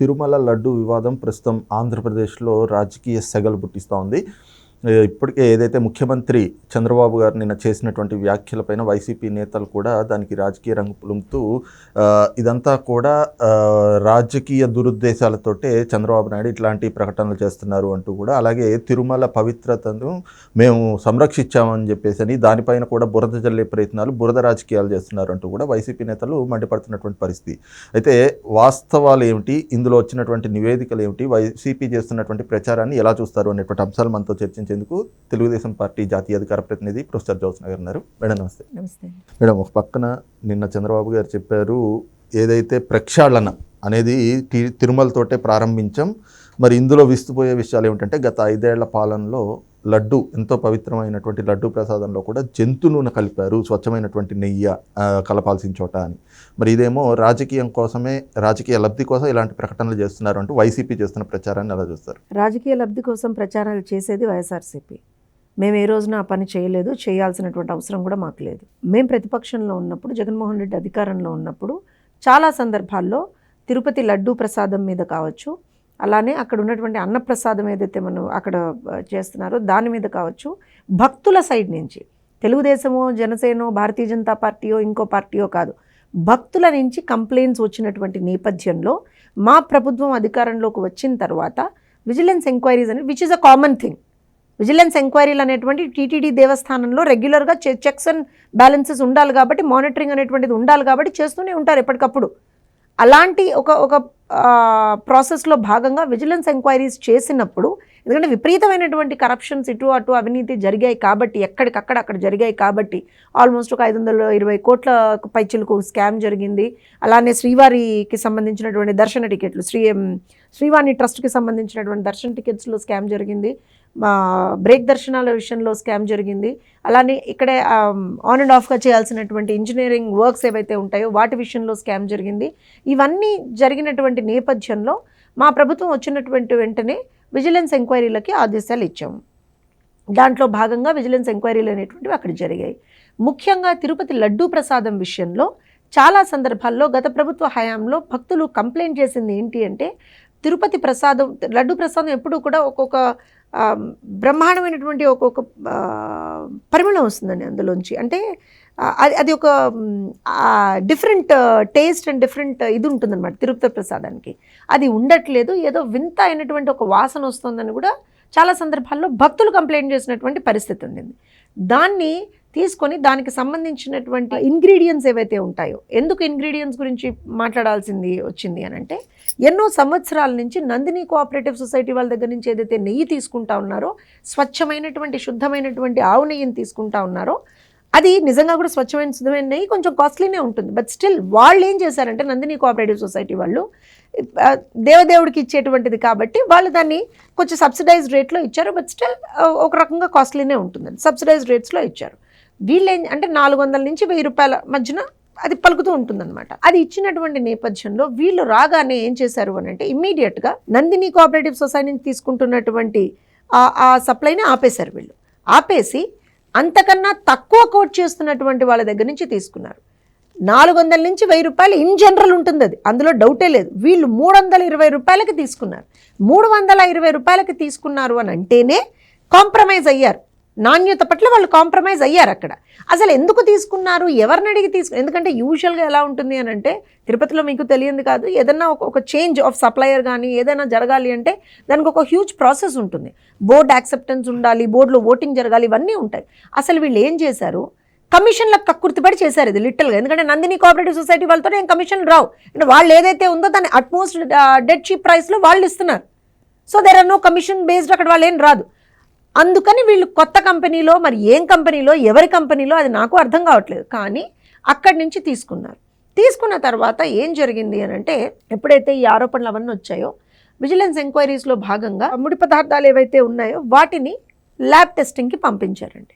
తిరుమల లడ్డు వివాదం ప్రస్తుతం ఆంధ్రప్రదేశ్లో రాజకీయ సెగలు పుట్టిస్తూ ఉంది ఇప్పటికే ఏదైతే ముఖ్యమంత్రి చంద్రబాబు గారు నిన్న చేసినటువంటి వ్యాఖ్యలపైన వైసీపీ నేతలు కూడా దానికి రాజకీయ రంగు పులుముతూ ఇదంతా కూడా రాజకీయ దురుద్దేశాలతోటే చంద్రబాబు నాయుడు ఇట్లాంటి ప్రకటనలు చేస్తున్నారు అంటూ కూడా అలాగే తిరుమల పవిత్రతను మేము సంరక్షించామని చెప్పేసి అని దానిపైన కూడా బురద జల్లే ప్రయత్నాలు బురద రాజకీయాలు చేస్తున్నారు అంటూ కూడా వైసీపీ నేతలు మండిపడుతున్నటువంటి పరిస్థితి. అయితే వాస్తవాలు ఏమిటి? ఇందులో వచ్చినటువంటి నివేదికలు ఏమిటి? వైసీపీ చేస్తున్నటువంటి ప్రచారాన్ని ఎలా చూస్తారు? అనేటువంటి అంశాలు మనతో చర్చించారు చర్చించేందుకు తెలుగుదేశం పార్టీ జాతీయ అధికార ప్రతినిధి ప్రొఫెసర్ జ్యోత్స్న గారు ఉన్నారు. మేడం నమస్తే. నమస్తే. మేడం ఒక పక్కన నిన్న చంద్రబాబు గారు చెప్పారు ఏదైతే ప్రక్షాళన అనేది తిరుమలతోటే ప్రారంభించాం మరి ఇందులో విస్తుపోయే విషయాలు ఏమిటంటే గత ఐదేళ్ళ పాలనలో లడ్డు ఎంతో పవిత్రమైనటువంటి లడ్డు ప్రసాదంలో కూడా జంతు నూనె కలిపారు స్వచ్ఛమైనటువంటి నెయ్యి కలపాల్సిన చోట అని. మరి ఇదేమో రాజకీయం కోసమే రాజకీయ లబ్ధి కోసం ఇలాంటి ప్రకటనలు చేస్తున్నారు అంటూ వైసీపీ చేస్తున్న ప్రచారాన్ని ఎలా చూస్తారు? రాజకీయ లబ్ధి కోసం ప్రచారాలు చేసేది వైఎస్ఆర్సీపీ. మేము ఏ రోజున ఆ పని చేయలేదు చేయాల్సినటువంటి అవసరం కూడా మాకు లేదు. మేము ప్రతిపక్షంలో ఉన్నప్పుడు జగన్మోహన్ రెడ్డి అధికారంలో ఉన్నప్పుడు చాలా సందర్భాల్లో తిరుపతి లడ్డూ ప్రసాదం మీద కావచ్చు అలానే అక్కడ ఉన్నటువంటి అన్నప్రసాదం ఏదైతే మనం అక్కడ చేస్తున్నారో దాని మీద కావచ్చు భక్తుల సైడ్ నుంచి తెలుగుదేశమో జనసేనో భారతీయ జనతా పార్టీయో ఇంకో పార్టీయో కాదు భక్తుల నుంచి కంప్లైంట్స్ వచ్చినటువంటి నేపథ్యంలో మా ప్రభుత్వం అధికారంలోకి వచ్చిన తర్వాత విజిలెన్స్ ఎంక్వైరీస్ అనేది which is a common thing vigilance ఎంక్వైరీలు అనేటువంటి టీటీడీ దేవస్థానంలో రెగ్యులర్గా చెక్స్ అండ్ బ్యాలెన్సెస్ ఉండాలి కాబట్టి మానిటరింగ్ అనేటువంటిది ఉండాలి కాబట్టి చేస్తూనే ఉంటారు ఎప్పటికప్పుడు. అలాంటి ఒక ఒక ప్రాసెస్లో భాగంగా విజిలెన్స్ ఎంక్వైరీస్ చేసినప్పుడు ఎందుకంటే విపరీతమైనటువంటి కరప్షన్స్ ఇటు అటు అవినీతి జరిగాయి కాబట్టి ఎక్కడికక్కడ అక్కడ జరిగాయి కాబట్టి ఆల్మోస్ట్ ఒక ఐదు వందల ఇరవై కోట్ల పైచులకు స్కామ్ జరిగింది. అలానే శ్రీవారికి సంబంధించినటువంటి దర్శన టికెట్లు శ్రీ శ్రీవాణి ట్రస్ట్కి సంబంధించినటువంటి దర్శన టికెట్స్లో స్కామ్ జరిగింది. బ్రేక్ దర్శనాల విషయంలో స్కామ్ జరిగింది. అలానే ఇక్కడే ఆన్ అండ్ ఆఫ్గా చేయాల్సినటువంటి ఇంజనీరింగ్ వర్క్స్ ఏవైతే ఉంటాయో వాటి విషయంలో స్కామ్ జరిగింది. ఇవన్నీ జరిగినటువంటి నేపథ్యంలో మా ప్రభుత్వం వచ్చినటువంటి వెంటనే విజిలెన్స్ ఎంక్వైరీలకి ఆదేశాలు ఇచ్చాము. దాంట్లో భాగంగా విజిలెన్స్ ఎంక్వైరీలు అనేటువంటివి అక్కడ జరిగాయి. ముఖ్యంగా తిరుపతి లడ్డూ ప్రసాదం విషయంలో చాలా సందర్భాల్లో గత ప్రభుత్వ హయాంలో భక్తులు కంప్లైంట్ చేసింది ఏంటి అంటే తిరుపతి ప్రసాదం లడ్డు ప్రసాదం ఎప్పుడూ కూడా ఒక్కొక్క బ్రహ్మాండమైనటువంటి ఒక్కొక్క పరిమళం వస్తుందండి అందులోంచి. అంటే అది అది ఒక డిఫరెంట్ టేస్ట్ అండ్ డిఫరెంట్ ఇది ఉంటుందన్నమాట తిరుపతి ప్రసాదానికి. అది ఉండట్లేదు ఏదో వింత అయినటువంటి ఒక వాసన వస్తుందని కూడా చాలా సందర్భాల్లో భక్తులు కంప్లైంట్ చేసినటువంటి పరిస్థితి ఉండింది. దాన్ని తీసుకొని దానికి సంబంధించినటువంటి ఇంగ్రీడియంట్స్ ఏవైతే ఉంటాయో ఎందుకు ఇంగ్రీడియంట్స్ గురించి మాట్లాడాల్సింది వచ్చింది అని అంటే ఎన్నో సంవత్సరాల నుంచి నందిని కోఆపరేటివ్ సొసైటీ వాళ్ళ దగ్గర నుంచి ఏదైతే నెయ్యి తీసుకుంటా ఉన్నారో స్వచ్ఛమైనటువంటి శుద్ధమైనటువంటి ఆవు నెయ్యిని తీసుకుంటా ఉన్నారో అది నిజంగా కూడా స్వచ్ఛమైన శుద్ధమైన నెయ్యి కొంచెం కాస్ట్లీనే ఉంటుంది. బట్ స్టిల్ వాళ్ళు ఏం చేశారంటే నందిని కోఆపరేటివ్ సొసైటీ వాళ్ళు దేవదేవుడికి ఇచ్చేటువంటిది కాబట్టి వాళ్ళు దాన్ని కొంచెం సబ్సిడైజ్డ్ రేట్లో ఇచ్చారు బట్ స్టిల్ ఒక రకంగా కాస్ట్లీనే ఉంటుంది సబ్సిడైజ్డ్ రేట్స్లో ఇచ్చారు. వీళ్ళు ఏం అంటే నాలుగు వందల నుంచి వెయ్యి రూపాయల మధ్యన అది పలుకుతూ ఉంటుందన్నమాట. అది ఇచ్చినటువంటి నేపథ్యంలో వీళ్ళు రాగానే ఏం చేశారు అని అంటే ఇమ్మీడియట్గా నందిని కోఆపరేటివ్ సొసైటీ నుంచి తీసుకుంటున్నటువంటి ఆ- ఆ సప్లైని ఆపేశారు వీళ్ళు. ఆపేసి అంతకన్నా తక్కువ కోట్ చేస్తున్నటువంటి వాళ్ళ దగ్గర నుంచి తీసుకున్నారు. నాలుగు వందల నుంచి వెయ్యి రూపాయలు ఇన్ జనరల్ ఉంటుంది అది అందులో డౌటే లేదు. వీళ్ళు మూడు వందల ఇరవై రూపాయలకి తీసుకున్నారు. మూడు వందల ఇరవై రూపాయలకి తీసుకున్నారు అని అంటేనే కాంప్రమైజ్ అయ్యారు. నాణ్యత పట్ల వాళ్ళు కాంప్రమైజ్ అయ్యారు అక్కడ. అసలు ఎందుకు తీసుకున్నారు? ఎవరిని అడిగి తీసుకు? ఎందుకంటే యూజువల్గా ఎలా ఉంటుంది అని అంటే తిరుపతిలో మీకు తెలియంది కాదు. ఏదన్నా ఒక ఒక చేంజ్ ఆఫ్ సప్లయర్ కానీ ఏదైనా జరగాలి అంటే దానికి ఒక హ్యూజ్ ప్రాసెస్ ఉంటుంది. బోర్డ్ యాక్సెప్టెన్స్ ఉండాలి బోర్డులో ఓటింగ్ జరగాలి ఇవన్నీ ఉంటాయి. అసలు వీళ్ళు ఏం చేశారు? కమిషన్లకు కక్కుర్తిపడి చేశారు ఇది లిటిల్గా ఎందుకంటే నందిని కోఆపరేటివ్ సొసైటీ వాళ్ళతో ఏం కమిషన్ రావు. అంటే వాళ్ళు ఏదైతే ఉందో దాన్ని అట్మోస్ట్ డెడ్ చీప్ ప్రైస్లో వాళ్ళు ఇస్తున్నారు. So there are no commission based అక్కడ వాళ్ళు ఏం రాదు. అందుకని వీళ్ళు కొత్త కంపెనీలో మరి ఏం కంపెనీలో ఎవరి కంపెనీలో అది నాకు అర్థం కావట్లేదు. కానీ అక్కడి నుంచి తీసుకున్నారు. తీసుకున్న తర్వాత ఏం జరిగింది అని అంటే ఎప్పుడైతే ఈ ఆరోపణలు అవన్నీ వచ్చాయో విజిలెన్స్ ఎంక్వైరీస్లో భాగంగా ముడి పదార్థాలు ఏవైతే ఉన్నాయో వాటిని ల్యాబ్ టెస్టింగ్కి పంపించారండి.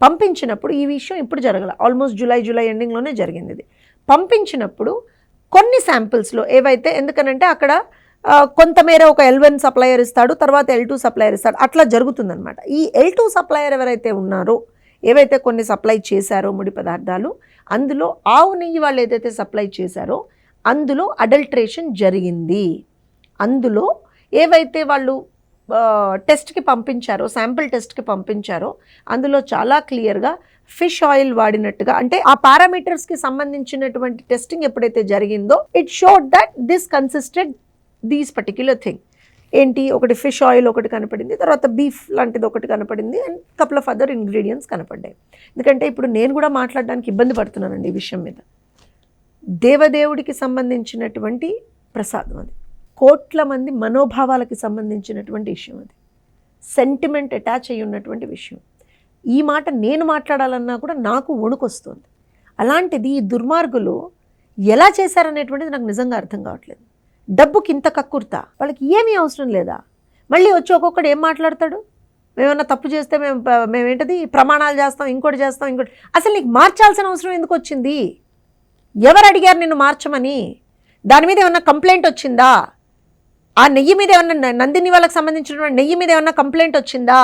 పంపించినప్పుడు ఈ విషయం ఇప్పుడు జరగల. ఆల్మోస్ట్ జూలై జూలై ఎండింగ్లోనే జరిగింది ఇది. పంపించినప్పుడు కొన్ని శాంపిల్స్లో ఏవైతే ఎందుకనంటే అక్కడ కొంతమేర ఒక ఎల్ వన్ సప్లయర్ ఇస్తాడు తర్వాత ఎల్ టూ సప్లయర్ ఇస్తాడు. అట్లా జరుగుతుందనమాట ఈ ఎల్ టూ సప్లయర్ ఎవరైతే ఉన్నారో ఏవైతే కొన్ని సప్లై చేశారో ముడి పదార్థాలు అందులో ఆవు నెయ్యి వాళ్ళు ఏదైతే సప్లై చేశారో అందులో అడల్ట్రేషన్ జరిగింది. అందులో ఏవైతే వాళ్ళు టెస్ట్కి పంపించారో శాంపిల్ టెస్ట్కి పంపించారో. అందులో చాలా క్లియర్గా ఫిష్ ఆయిల్ వాడినట్టుగా అంటే ఆ పారామీటర్స్కి సంబంధించినటువంటి టెస్టింగ్ ఎప్పుడైతే జరిగిందో it showed that this consisted these particular thing ఏంటి? ఒకటి ఫిష్ ఆయిల్ ఒకటి కనపడింది తర్వాత బీఫ్ లాంటిది ఒకటి కనపడింది and couple of other ingredients కనపడ్డాయి. ఎందుకంటే ఇప్పుడు నేను కూడా మాట్లాడడానికి ఇబ్బంది పడుతున్నానండి ఈ విషయం మీద. దేవదేవుడికి సంబంధించినటువంటి ప్రసాదం అది. కోట్ల మంది మనోభావాలకి సంబంధించినటువంటి విషయం అది. సెంటిమెంట్ అటాచ్ అయి ఉన్నటువంటి విషయం. ఈ మాట నేను మాట్లాడాలన్నా కూడా నాకు వణుకొస్తుంది. అలాంటిది ఈ దుర్మార్గులు ఎలా చేశారనేటువంటిది నాకు నిజంగా అర్థం కావట్లేదు. డబ్బుకి ఇంత కక్కుర్తా? వాళ్ళకి ఏమీ అవసరం లేదా? మళ్ళీ వచ్చి ఒక్కొక్కడు ఏం మాట్లాడతాడు? మేమన్నా తప్పు చేస్తే మేము మేమేంటది? ప్రమాణాలు చేస్తాం ఇంకోటి చేస్తాం ఇంకోటి. అసలు నీకు మార్చాల్సిన అవసరం ఎందుకు వచ్చింది? ఎవరు అడిగారు నిన్ను మార్చమని? దాని మీద ఏమన్నా కంప్లైంట్ వచ్చిందా? ఆ నెయ్యి మీద ఏమన్నా నందిని వాళ్ళకి సంబంధించినటువంటి నెయ్యి మీద ఏమన్నా కంప్లైంట్ వచ్చిందా?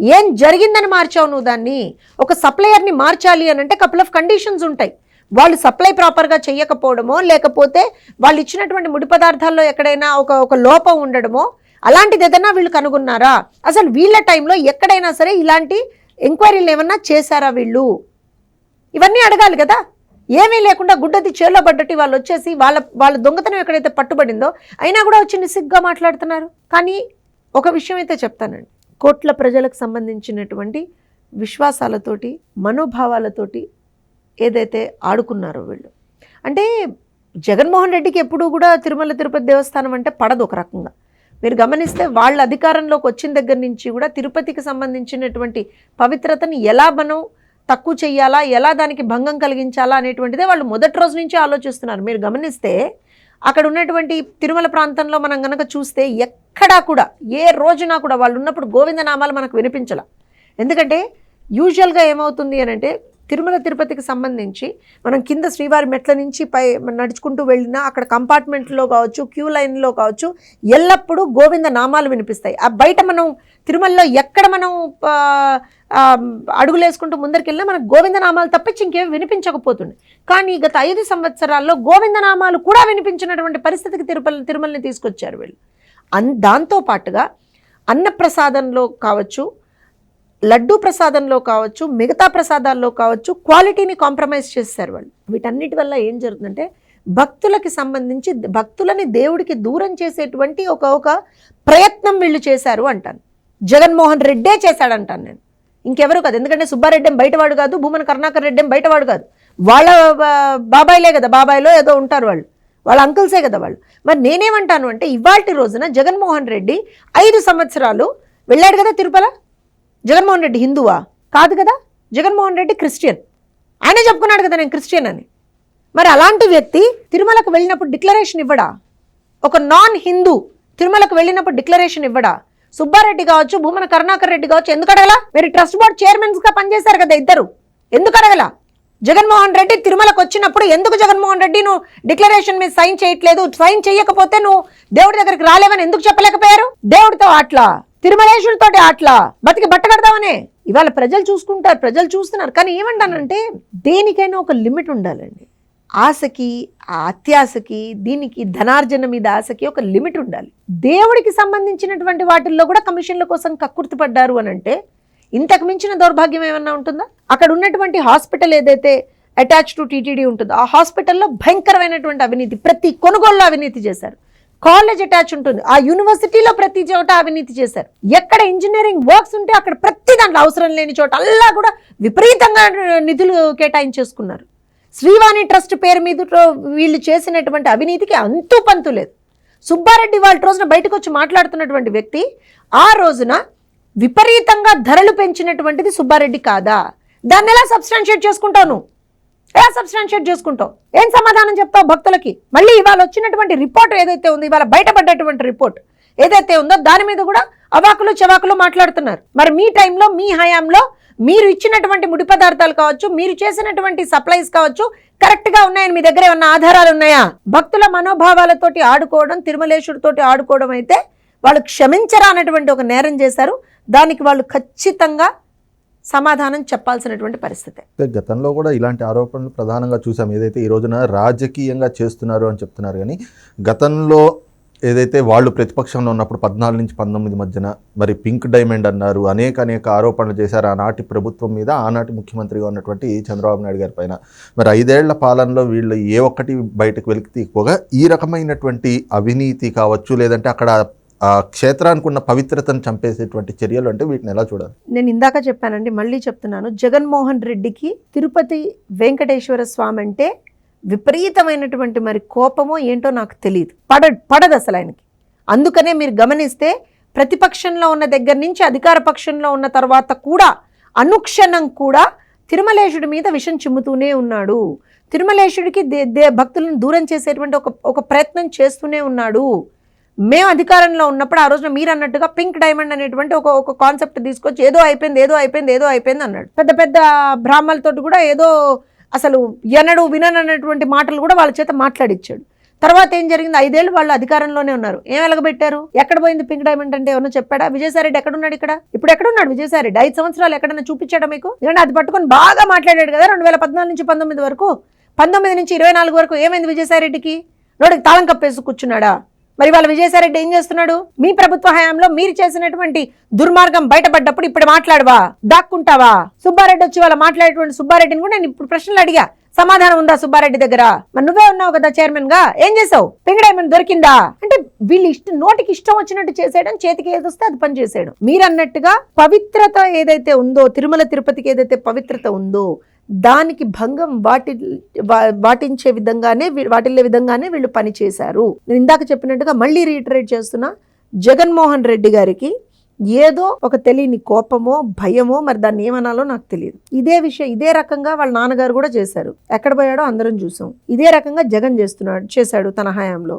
ఏం జరిగిందని మార్చావు నువ్వు దాన్ని? ఒక సప్లయర్ని మార్చాలి అని అంటే కపుల్ ఆఫ్ కండిషన్స్ ఉంటాయి. వాళ్ళు సప్లై ప్రాపర్గా చేయకపోవడమో లేకపోతే వాళ్ళు ఇచ్చినటువంటి ముడి పదార్థాల్లో ఎక్కడైనా ఒక ఒక లోపం ఉండడమో అలాంటిది ఏదైనా వీళ్ళు కనుగొన్నారా? అసలు వీళ్ళ టైంలో ఎక్కడైనా సరే ఇలాంటి ఎంక్వైరీలు ఏమన్నా చేశారా వీళ్ళు? ఇవన్నీ అడగాలి కదా? ఏమీ లేకుండా గుడ్డది చేలో పడ్డట్టు వాళ్ళు వచ్చేసి వాళ్ళ వాళ్ళ దొంగతనం ఎక్కడైతే పట్టుబడిందో అయినా కూడా వచ్చి నిసిగ్గా మాట్లాడుతున్నారు. కానీ ఒక విషయం అయితే చెప్తానండి. కోట్ల ప్రజలకు సంబంధించినటువంటి విశ్వాసాలతోటి మనోభావాలతోటి ఏదైతే ఆడుకున్నారో వీళ్ళు. అంటే జగన్మోహన్ రెడ్డికి ఎప్పుడూ కూడా తిరుమల తిరుపతి దేవస్థానం అంటే పడదు ఒక రకంగా. మీరు గమనిస్తే వాళ్ళ అధికారంలోకి వచ్చిన దగ్గర నుంచి కూడా తిరుపతికి సంబంధించినటువంటి పవిత్రతని ఎలా మనం తక్కువ చెయ్యాలా? ఎలా దానికి భంగం కలిగించాలా? అనేటువంటిదే వాళ్ళు మొదటి రోజు నుంచి ఆలోచిస్తున్నారు. మీరు గమనిస్తే అక్కడ ఉన్నటువంటి తిరుమల ప్రాంతంలో మనం కనుక చూస్తే ఎక్కడా కూడా ఏ రోజున కూడా వాళ్ళు ఉన్నప్పుడు గోవిందనామాలు మనకు వినిపించాల. ఎందుకంటే యూజువల్గా ఏమవుతుంది అని అంటే తిరుమల తిరుపతికి సంబంధించి మనం కింద శ్రీవారి మెట్ల నుంచి పై నడుచుకుంటూ వెళ్ళినా అక్కడ కంపార్ట్మెంట్లో కావచ్చు క్యూ లైన్లో కావచ్చు ఎల్లప్పుడూ గోవింద నామాలు వినిపిస్తాయి. ఆ బయట మనం తిరుమలలో ఎక్కడ మనం ఆ, అడుగులు వేసుకుంటూ ముందరికి వెళ్ళినా మనకు గోవిందనామాలు తప్పించి ఇంకేం వినిపించకపోతుంది కానీ గత ఐదు సంవత్సరాల్లో గోవిందనామాలు కూడా వినిపించినటువంటి పరిస్థితికి తిరుపతి తిరుమలని తీసుకొచ్చారు వీళ్ళు. అన్ దాంతో పాటుగా అన్నప్రసాదంలో కావచ్చు లడ్డూ ప్రసాదంలో కావచ్చు మిగతా ప్రసాదాల్లో కావచ్చు క్వాలిటీని కాంప్రమైజ్ చేస్తారు వాళ్ళు. వీటన్నిటి వల్ల ఏం జరుగుతుందంటే భక్తులకి సంబంధించి భక్తులని దేవుడికి దూరం చేసేటువంటి ఒక ఒక ప్రయత్నం వీళ్ళు చేశారు అంటాను. జగన్మోహన్ రెడ్డే చేశాడంటాను నేను. ఇంకెవరు కాదు. ఎందుకంటే సుబ్బారెడ్డి బయటవాడు కాదు భూమన కరుణాకర్ రెడ్డి బయటవాడు కాదు. వాళ్ళ బా- బాబాయిలే కదా బాబాయిలో ఏదో ఉంటారు వాళ్ళు. వాళ్ళ అంకుల్సే కదా వాళ్ళు. మరి నేనేమంటాను అంటే ఇవాళ రోజున జగన్మోహన్ రెడ్డి ఐదు సంవత్సరాలు వెళ్ళాడు కదా తిరుపల? జగన్మోహన్ రెడ్డి హిందువా? కాదు కదా? జగన్మోహన్ రెడ్డి క్రిస్టియన్. ఆయనే చెప్పుకున్నాడు కదా నేను క్రిస్టియన్ అని. మరి అలాంటి వ్యక్తి తిరుమలకు వెళ్ళినప్పుడు డిక్లరేషన్ ఇవ్వడా? ఒక నాన్ హిందూ తిరుమలకు వెళ్ళినప్పుడు డిక్లరేషన్ ఇవ్వడా? సుబ్బారెడ్డి కావచ్చు భూమన కరుణాకర్ రెడ్డి కావచ్చు ఎందుకు అడగలా? మీరు ట్రస్ట్ బోర్డ్ చైర్మన్స్గా పనిచేశారు కదా ఇద్దరు. ఎందుకు అడగల? జగన్మోహన్ రెడ్డి తిరుమలకు వచ్చినప్పుడు ఎందుకు జగన్మోహన్ రెడ్డి నువ్వు డిక్లరేషన్ మీద సైన్ చేయట్లేదు? సైన్ చేయకపోతే నువ్వు దేవుడి దగ్గరికి రాలేవని ఎందుకు చెప్పలేకపోయారు? దేవుడితో అట్లా తిరుమలేశ్వరుడితోటి అట్లా బతికి బట్ట కడదామనే. ఇవాళ ప్రజలు చూసుకుంటారు ప్రజలు చూస్తున్నారు. కానీ ఏమంటానంటే దేనికైనా ఒక లిమిట్ ఉండాలండి. ఆశకి అత్యాశకి దీనికి ధనార్జన మీద ఆశకి ఒక లిమిట్ ఉండాలి. దేవుడికి సంబంధించినటువంటి వాటిల్లో కూడా కమిషన్ల కోసం కక్కుర్తి పడ్డారు అని అంటే ఇంతకు మించిన దౌర్భాగ్యం ఏమన్నా ఉంటుందా? అక్కడ ఉన్నటువంటి హాస్పిటల్ ఏదైతే అటాచ్ టు టీటీడీ ఉంటుందో ఆ హాస్పిటల్లో భయంకరమైనటువంటి అవినీతి ప్రతి కొనుగోలులో అవినీతి చేశారు. కాలేజ్ అటాచ్ ఉంటుంది. ఆ యూనివర్సిటీలో ప్రతి చోట అవినీతి చేశారు. ఎక్కడ ఇంజనీరింగ్ వర్క్స్ ఉంటే అక్కడ ప్రతి దాంట్లో అవసరం లేని చోట అల్లా కూడా విపరీతంగా నిధులు కేటాయించేసుకున్నారు. శ్రీవాణి ట్రస్ట్ పేరు మీద వీళ్ళు చేసినటువంటి అవినీతికి అంతూ పంతు లేదు. సుబ్బారెడ్డి వాళ్ళ రోజున బయటకు వచ్చి మాట్లాడుతున్నటువంటి వ్యక్తి ఆ రోజున విపరీతంగా ధరలు పెంచినటువంటిది సుబ్బారెడ్డి కాదా? దాన్ని ఎలా సబ్స్టాన్షియేట్ చేసుకుంటావు నువ్వు? ఎలా సబ్స్టాన్షియేట్ చేసుకుంటావు? ఏం సమాధానం చెప్తావు భక్తులకి? మళ్ళీ ఇవాళ వచ్చినటువంటి రిపోర్ట్ ఏదైతే ఉందో ఇవాళ బయటపడ్డటువంటి రిపోర్ట్ ఏదైతే ఉందో దాని మీద కూడా అవాకులు చవాకులు మాట్లాడుతున్నారు. మరి మీ టైంలో మీ హయాంలో మీరు ఇచ్చినటువంటి ముడి పదార్థాలు కావచ్చు మీరు చేసినటువంటి సప్లైస్ కావచ్చు కరెక్ట్గా ఉన్నాయని మీ దగ్గర ఏమన్నా ఆధారాలు ఉన్నాయా? భక్తుల మనోభావాలతోటి ఆడుకోవడం తిరుమలేశ్వరుడితోటి ఆడుకోవడం అయితే వాళ్ళు క్షమించరా అన్నటువంటి ఒక నేరం చేశారు. దానికి వాళ్ళు ఖచ్చితంగా సమాధానం చెప్పాల్సినటువంటి పరిస్థితి. గతంలో కూడా ఇలాంటి ఆరోపణలు ప్రధానంగా చూసాం. ఏదైతే ఈ రోజున రాజకీయంగా చేస్తున్నారు అని చెప్తున్నారు కానీ గతంలో ఏదైతే వాళ్ళు ప్రతిపక్షంలో ఉన్నప్పుడు పద్నాలుగు నుంచి పంతొమ్మిది మధ్యన మరి పింక్ డైమండ్ అన్నారు అనేక అనేక ఆరోపణలు చేశారు. ఆనాటి ప్రభుత్వం మీద ఆనాటి ముఖ్యమంత్రిగా ఉన్నటువంటి చంద్రబాబు నాయుడు గారి పైన. మరి ఐదేళ్ళ పాలనలో వీళ్ళు ఏ ఒక్కటి బయటకు వెలికి తీకపోగా ఈ రకమైనటువంటి అవినీతి కావచ్చు లేదంటే అక్కడ ఆ క్షేత్రానికి ఉన్న పవిత్రతను చంపేసేటువంటి చర్యలు అంటే వీటిని ఎలా చూడాలి? నేను ఇందాక చెప్పానండి మళ్ళీ చెప్తున్నాను. జగన్మోహన్ రెడ్డికి తిరుపతి వెంకటేశ్వర స్వామి అంటే విపరీతమైనటువంటి మరి కోపమో ఏంటో నాకు తెలియదు పడ పడదు అసలు ఆయనకి. అందుకనే మీరు గమనిస్తే ప్రతిపక్షంలో ఉన్న దగ్గర నుంచి అధికార పక్షంలో ఉన్న తర్వాత కూడా అనుక్షణం కూడా తిరుమలేశుడి మీద విషం చిమ్ముతూనే ఉన్నాడు. తిరుమలేశుడికి దే దే భక్తులను దూరం చేసేటువంటి ఒక ఒక ప్రయత్నం చేస్తూనే ఉన్నాడు. మేము అధికారంలో ఉన్నప్పుడు ఆ రోజున మీరు అన్నట్టుగా పింక్ డైమండ్ అనేటువంటి ఒక ఒక కాన్సెప్ట్ తీసుకొచ్చి ఏదో అయిపోయింది ఏదో అయిపోయింది ఏదో అయిపోయింది అన్నాడు. పెద్ద పెద్ద బ్రాహ్మణులతో కూడా ఏదో అసలు ఎనడు విననన్నటువంటి మాటలు కూడా వాళ్ళ చేత మాట్లాడిచ్చాడు. తర్వాత ఏం జరిగింది? ఐదేళ్ళు వాళ్ళు అధికారంలోనే ఉన్నారు. ఏం వెలగబెట్టారు? ఎక్కడ పోయింది పింక్ డైమండ్ అంటే ఏమన్నా చెప్పాడా? విజయసాయిరెడ్డి ఎక్కడున్నాడు ఇక్కడ? ఇప్పుడు ఎక్కడున్నాడు విజయసాయిరెడ్డి ఐదు సంవత్సరాలు ఎక్కడన్నా చూపించాడా మీకు? ఎందుకంటే అది పట్టుకొని బాగా మాట్లాడాడు కదా రెండు వేల పద్నాలుగు నుంచి పంతొమ్మిది వరకు. పంతొమ్మిది నుంచి ఇరవై నాలుగు వరకు ఏమైంది విజయసాయిరెడ్డికి రోడ్డుకి తాళం కప్పేసి కూర్చున్నాడా? మరి వాళ్ళ విజయసాయిరెడ్డి ఏం చేస్తున్నాడు? మీ ప్రభుత్వ హయాంలో మీరు చేసినటువంటి దుర్మార్గం బయటపడ్డప్పుడు ఇప్పుడు మాట్లాడవా? దాక్కుంటావా? సుబ్బారెడ్డి వచ్చి వాళ్ళ మాట్లాడేటువంటి సుబ్బారెడ్డిని కూడా నేను ఇప్పుడు ప్రశ్నలు అడిగా. సమాధానం ఉందా సుబ్బారెడ్డి దగ్గర? మరి నువ్వే ఉన్నావు కదా చైర్మన్గా ఏం చేసావు? పింక్ డైమండ్ దొరికిందా? అంటే వీళ్ళు ఇష్టం నోటికి ఇష్టం వచ్చినట్టు చేసేయడం చేతికి ఏది వస్తే అది పని చేసేయడం మీరు అన్నట్టుగా పవిత్రత ఏదైతే ఉందో తిరుమల తిరుపతికి ఏదైతే పవిత్రత ఉందో దానికి భంగం వాటి వాటించే విధంగానే వాటిల్లే విధంగానే వీళ్ళు పని చేశారు. నేను ఇందాక చెప్పినట్టుగా మళ్ళీ రీటరేట్ చేస్తున్నా జగన్మోహన్ రెడ్డి గారికి ఏదో ఒక తెలియని కోపమో భయమో మరి దాన్ని ఏమనాలో నాకు తెలియదు. ఇదే విషయం ఇదే రకంగా వాళ్ళ నాన్నగారు కూడా చేశారు. ఎక్కడ పోయాడో అందరం చూసాం. ఇదే రకంగా జగన్ చేస్తున్నాడు చేశాడు తన హయాంలో.